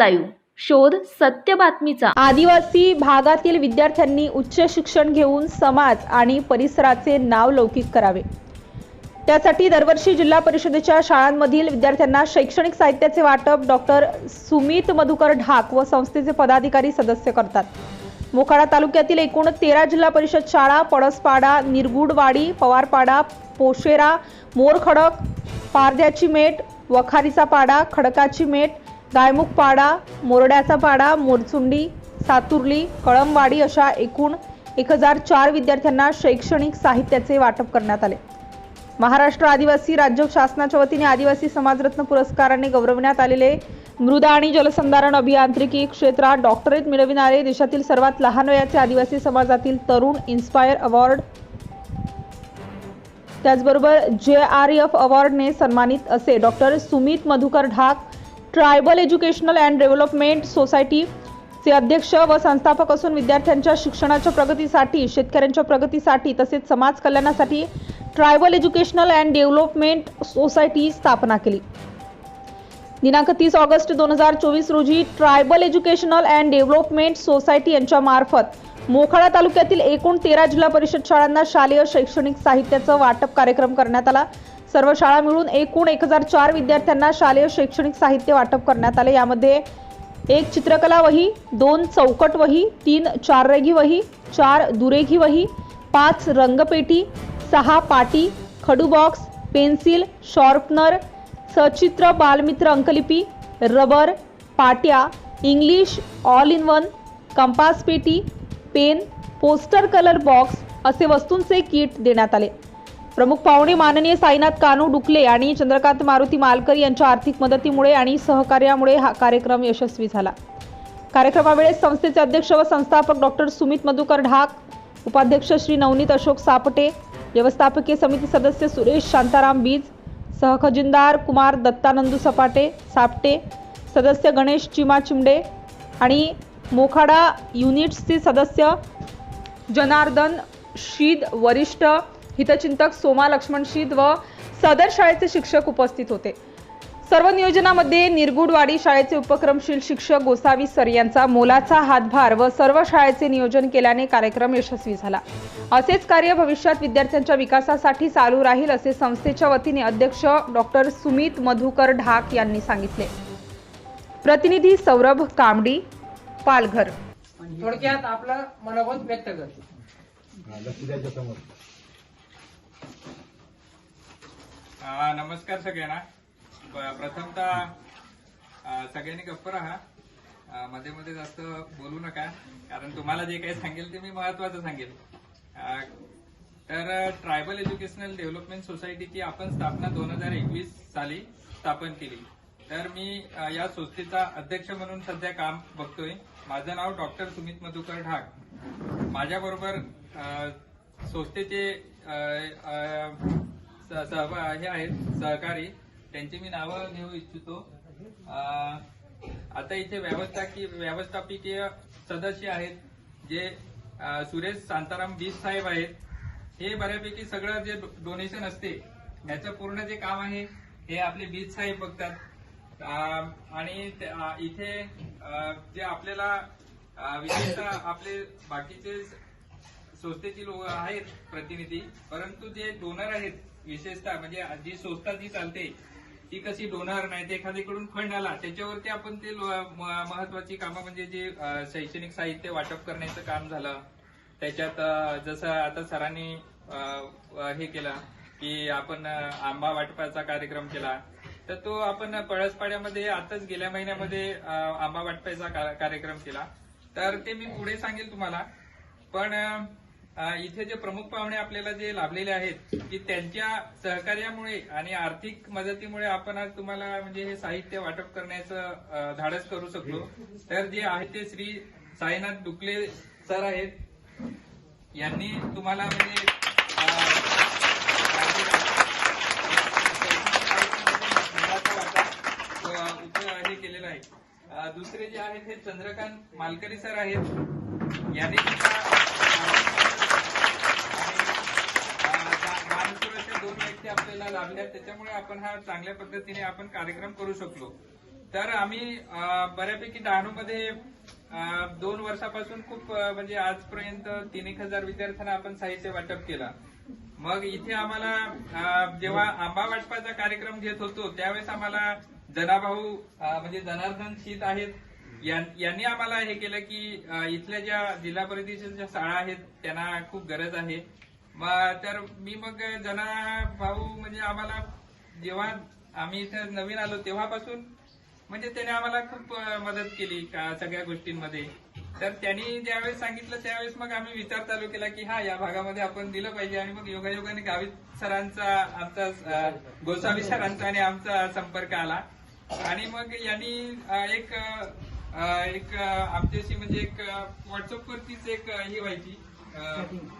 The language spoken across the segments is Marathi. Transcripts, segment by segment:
लाईव्ह. शोध सत्य बातमीचा. आदिवासी भागातील विद्यार्थ्यांनी उच्च शिक्षण घेऊन समाज आणि परिसराचे नाव लौकिक करावे. त्यासाठी दरवर्षी जिल्हा परिषदेच्या शाळांमधील विद्यार्थ्यांना शैक्षणिक साहित्याचे वाटप डॉक्टर सुमित मधुकर ढाक व संस्थेचे पदाधिकारी सदस्य करतात. मोखाडा तालुक्यातील एकूण तेरा जिल्हा परिषद शाळा पळसपाडा निरगुडवाडी पवारपाडा पोशेरा मोरखडक पारद्याची मेट वखारीचा पाडा खडकाची मेट गायमुख पाडा मोरड्याचा पाडा मोरचुंडी सातुर्ली कळमवाडी अशा एकूण एक हजार चार विद्यार्थ्यांना शैक्षणिक साहित्याचे वाटप करण्यात आले. महाराष्ट्र आदिवासी राज्य शासनाच्या वतीने आदिवासी समाजरत्न पुरस्काराने गौरवण्यात आलेले मृदा आणि जलसंधारण अभियांत्रिकी क्षेत्रात डॉक्टरेट मिळविणारे देशातील सर्वात लहान वयाचे आदिवासी समाजातील तरुण इन्स्पायर अवॉर्ड त्याचबरोबर जे आर एफ अवॉर्डने सन्मानित असे doctor Sumit Madhukar Dhak tribal educational and development society चे अध्यक्ष व संस्थापक असून विद्यार्थ्यांच्या शिक्षणाच्या प्रगतीसाठी शेतकऱ्यांच्या प्रगतीसाठी तसेच समाज कल्याणासाठी tribal educational and development society स्थापना केली. दिनांक तीस ऑगस्ट दोन हजार चोवीस रोजी tribal educational and development society यांच्या मार्फत मोखाडा तालुक्यातील एकूण तेरा जिल्हा परिषद शाळांना शालेय शैक्षणिक साहित्याचं वाटप कार्यक्रम करण्यात आला. सर्व शाळा मिळून एकूण एक हजार चार विद्यार्थ्यांना शालेय शैक्षणिक साहित्य वाटप करण्यात आले. यामध्ये एक चित्रकला वही दोन चौकट वही तीन चाररेघी वही चार दुरेघी वही पाच रंगपेटी सहा पाटी खडू बॉक्स पेन्सिल शॉर्पनर सचित्र बालमित्र अंकलिपी रबर पाट्या English all in one compass पेटी पेन पोस्टर कलर बॉक्स असे वस्तूंचे किट देण्यात आले. प्रमुख पाहुणे माननीय साईनाथ कानू डुकले आणि चंद्रकांत मारुती मालकर यांच्या आर्थिक मदतीमुळे आणि सहकार्यामुळे हा कार्यक्रम यशस्वी झाला. कार्यक्रमावेळेस संस्थेचे अध्यक्ष व संस्थापक डॉक्टर सुमित मधुकर ढाक उपाध्यक्ष श्री नवनीत अशोक सापटे व्यवस्थापकीय समिती सदस्य सुरेश शांताराम बीज सहखजिनदार कुमार दत्तानंदू सपाटे सापटे सदस्य गणेश चिमा चिमडे आणि मोखाडा युनिट्सचे सदस्य जनार्दन शीद वरिष्ठ हितचिंतक सोमा लक्ष्मण शीद व सदर शाळेचे शिक्षक उपस्थित होते. सर्व नियोजनामध्ये निरगुडवाडी शाळेचे उपक्रमशील शिक्षक गोसावी सर यांचा मोलाचा हातभार व सर्व शाळेचे नियोजन केल्याने कार्यक्रम यशस्वी झाला. असेच कार्य भविष्यात विद्यार्थ्यांच्या विकासासाठी चालू राहील असे संस्थेच्या वतीने अध्यक्ष डॉक्टर सुमित मधुकर ढाक यांनी सांगितले. प्रतिनिधी सौरभ कामडी पालघर. थोडक्यात आपलं मनोगत व्यक्त कर नमस्कार सगळ्यांना. प्रथमतः सगळ्यांनी गप्प राहा. मध्ये मध्ये जास्त बोलू नका कारण तुम्हाला जे काही सांगेल ते मी महत्वाचं सांगेल. तर ट्रायबल एज्युकेशनल डेव्हलपमेंट सोसायटीची आपण स्थापना दोन हजार एकवीस साली स्थापन केली. तर मी या संस्थेचा अध्यक्ष म्हणून सध्या काम बघतोय. माझं नाव डॉक्टर सुमित मधुकर ढाक. माझ्याबरोबर संस्थेचे सहभा हे आहेत सहकारी. त्यांची मी नावं घेऊ इच्छितो. आता इथे व्यवस्थाकी व्यवस्थापकीय सदस्य आहेत जे सुरेश शांताराम बीस साहेब आहेत. हे बऱ्यापैकी सगळं जे डोनेशन असते याचं पूर्ण जे काम आहे हे आपले बीज साहेब बघतात. आणि इथे जे आपल्याला विशेषतः आपले बाकीचे संस्थेची लोक आहेत प्रतिनिधी. परंतु जे डोनर आहेत विशेषतः म्हणजे जी संस्था जी चालते ती कशी डोनर नाही ते एखाद्याकडून फंड आला त्याच्यावरती आपण ते महत्वाची कामं म्हणजे जे शैक्षणिक साहित्य वाटप करण्याचं काम झालं. त्याच्यात जसं आता सरांनी हे केलं की आपण आंबा वाटपाचा कार्यक्रम केला तर तो आपण पळसपाड्यामध्ये आताच गेल्या महिन्यामध्ये आंबा वाटपाचा कार्यक्रम केला. तर ते मी पुढे सांगेल तुम्हाला. पण इथे जे प्रमुख पाहुणे आपल्याला जे लाभलेले आहेत की त्यांच्या सहकार्यामुळे आणि आर्थिक मदतीमुळे आपण आज तुम्हाला म्हणजे हे साहित्य वाटप करण्याचं धाडस करू शकलो तर जे आहे ते श्री साईनाथ डुकले सर आहेत. यांनी तुम्हाला म्हणजे हे केलेलं आहे. दुसरे जे आहेत हे चंद्रकांत मालकरी सर आहेत. यांनी लाभल्या त्याच्यामुळे आपण हा चांगल्या पद्धतीने आपण कार्यक्रम करू शकलो. तर आम्ही बऱ्यापैकी डहाणूमध्ये दोन वर्षापासून खूप म्हणजे आजपर्यंत तीन एक हजार विद्यार्थ्यांना आपण साहित्य वाटप केला. मग इथे आम्हाला जेव्हा आंबा वाटपाचा कार्यक्रम घेत होतो त्यावेळेस आम्हाला जनाभाऊ म्हणजे जनार्दन शीत आहेत. यांनी आम्हाला हे केलं की इथल्या ज्या जिल्हा परिषदेच्या शाळा आहेत त्यांना खूप गरज आहे. तर मी मग जना भाऊ म्हणजे आम्हाला जेव्हा आम्ही इथं नवीन आलो तेव्हापासून म्हणजे त्याने आम्हाला खूप मदत केली का सगळ्या गोष्टींमध्ये. तर त्यांनी ज्यावेळेस सांगितलं त्यावेळेस मग आम्ही विचार चालू केला की हा या भागामध्ये आपण दिलं पाहिजे आणि मग योगायोगाने गावित सरांचा आमचा गोसावी सरांचा आणि आमचा संपर्क आला. आणि मग यांनी एक एक आमच्याशी म्हणजे एक व्हॉट्सअपवरतीच एक ही व्हायची.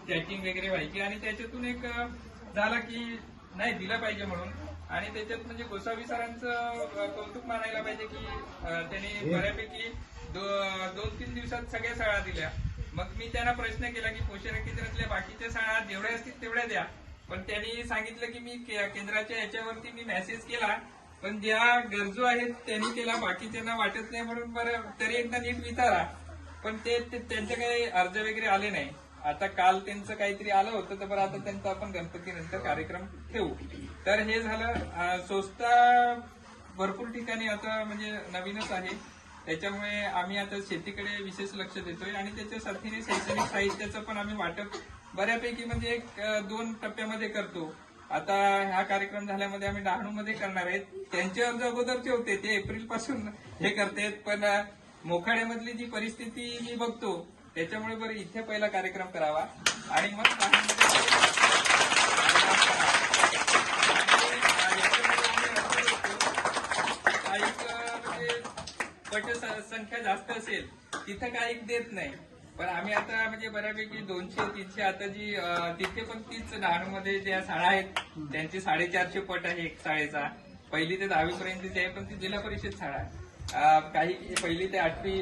चॅटिंग वगैरे व्हायची. आणि त्याच्यातून एक झाला की नाही दिलं पाहिजे म्हणून. आणि त्याच्यात म्हणजे गोसावी सरांचं कौतुक मानायला पाहिजे की त्यांनी बऱ्यापैकी दोन तीन दिवसात सगळ्या शाळा दिल्या. मग मी त्यांना प्रश्न केला की पोषण केंद्रातल्या बाकीच्या शाळा जेवढ्या असतील तेवढ्या द्या. पण त्यांनी सांगितलं की मी केंद्राच्या याच्यावरती मी मेसेज केला. पण ज्या गरजू आहेत त्यांनी त्याला बाकीच्यांना वाटत नाही म्हणून बरं तरी एकदा नीट विचारा. पण ते- त्यांचे काही अर्ज वगैरे आले नाही. आता काल त्यांचं काहीतरी आलं होतं तर बरं आता त्यांचा आपण गणपती नंतर कार्यक्रम ठेवू. तर हे झालं स्वस्ता भरपूर ठिकाणी आता म्हणजे नवीनच आहे. त्याच्यामुळे आम्ही आता शेतीकडे विशेष लक्ष देतोय आणि त्याच्या साथीने शैक्षणिक साहित्याचं पण आम्ही वाटप बऱ्यापैकी म्हणजे एक दोन टप्प्यामध्ये करतो. आता हा कार्यक्रम झाल्यामध्ये आम्ही डहाणूमध्ये करणार आहेत. त्यांचे अर्ज अगोदरचे होते ते एप्रिलपासून हे करतायत. पण मोखाड्यामधली जी परिस्थिती मी बघतो त्याच्यामुळे बरं इथे पहिला कार्यक्रम करावा. आणि मग काही पट संख्या जास्त असेल तिथं काही देत नाही. पण आम्ही आता म्हणजे बऱ्यापैकी दोनशे तीनशे आता जी तिथे पण तीच डहाणूमध्ये ज्या शाळा आहेत त्यांची साडेचारशे पट आहे एक शाळेचा. पहिली ते दहावी पर्यंतची आहे पण ती जिल्हा परिषद शाळा आहे. काही पहिली ते आठवी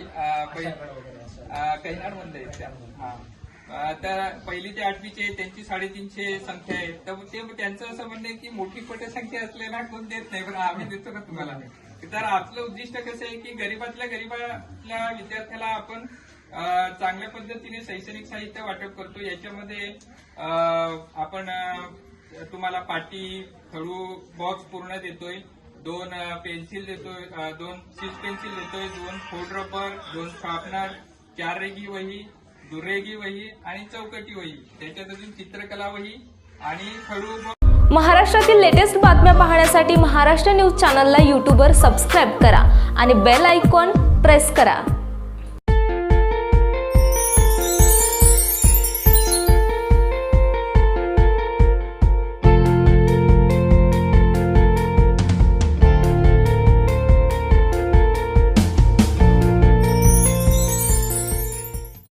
कैनाड म्हणले त्या. हा. तर पहिली ते आठवीचे त्यांची साडेतीनशे संख्या आहे तर ते त्यांचं असं म्हणणं की मोठी पटसंख्या असलेला कोण देत नाही पण आम्ही देतो ना तुम्हाला. तर आपलं उद्दिष्ट कसं आहे की गरीबातल्या गरीबातल्या विद्यार्थ्याला आपण चांगल्या पद्धतीने शैक्षणिक साहित्य वाटप करतो. याच्यामध्ये आपण तुम्हाला पाटी खडू बॉक्स पूर्ण देतोय. दोन पेन्सिल देतोय दोन सीज पेन्सिल देतोय दोन फोल्ड रबर दोन शार्पनर चार रेगी वही दुरेगी वही आणि चौकटी वही. त्याच्यात अजून चित्रकला वही आणि खडू महाराष्ट्रातील लेटेस्ट बातम्या पाहण्यासाठी महाराष्ट्र न्यूज चॅनलला यूट्यूबवर सबस्क्राईब करा आणि बेल आयकॉन प्रेस करा.